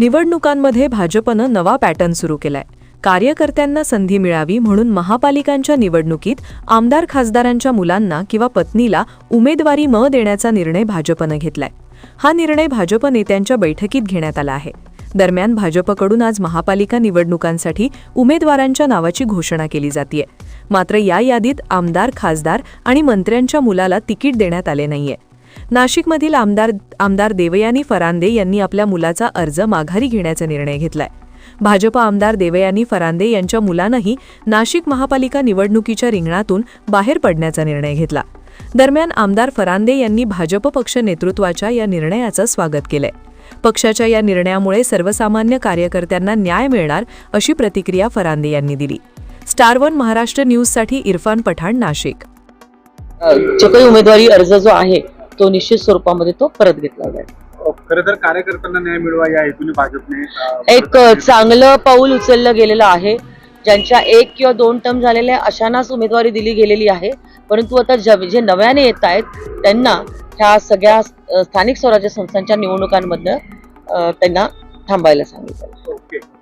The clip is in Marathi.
निवडणुकांमध्ये भाजपनं नवा पॅटर्न सुरू केलाय. कार्यकर्त्यांना संधी मिळावी म्हणून महापालिकांच्या निवडणुकीत आमदार खासदारांच्या मुलांना किंवा पत्नीला उमेदवारी म देण्याचा निर्णय भाजपनं घेतलाय. हा निर्णय भाजप नेत्यांच्या बैठकीत घेण्यात आला आहे. दरम्यान भाजपकडून आज महापालिका निवडणुकांसाठी उमेदवारांच्या नावाची घोषणा केली जातीय. मात्र या यादीत आमदार खासदार आणि मंत्र्यांच्या मुलाला तिकीट देण्यात आले नाहीये. नाशिकमधील आमदार आमदार देवयानी फरांदे यांनी आपल्या मुलाचा अर्ज माघारी घेण्याचा निर्णय घेतलाय. भाजप आमदार देवयानी फरांदे यांच्या मुलानंही नाशिक महापालिका निवडणुकीच्या रिंगणातून बाहेर पडण्याचा निर्णय घेतला. दरम्यान आमदार फरांदे यांनी भाजप पक्ष नेतृत्वाच्या या निर्णयाचं स्वागत केलंय. पक्षाच्या या निर्णयामुळे सर्वसामान्य कार्यकर्त्यांना न्याय मिळणार अशी प्रतिक्रिया फरांदे यांनी दिली. स्टार वन महाराष्ट्र न्यूजसाठी इरफान पठाण नाशिक. उमेदवारी अर्ज जो आहे तो निश्चित स्वरूपामध्ये तो परत घेतला जाईल. खरं तर कार्यकर्त्यांना न्याय मिळवा या हेतूने भाजपने एक चांगलं पाऊल उचललं गेलेलं आहे. ज्यांच्या एक किंवा दोन टर्म झालेल्या अशांनाच उमेदवारी दिली गेलेली आहे. परंतु आता ज- जे नव्याने येत आहेत त्यांना ह्या सगळ्या स्थानिक स्वराज्य संस्थांच्या निवडणुकांमधनं त्यांना थांबायला सांगितलं.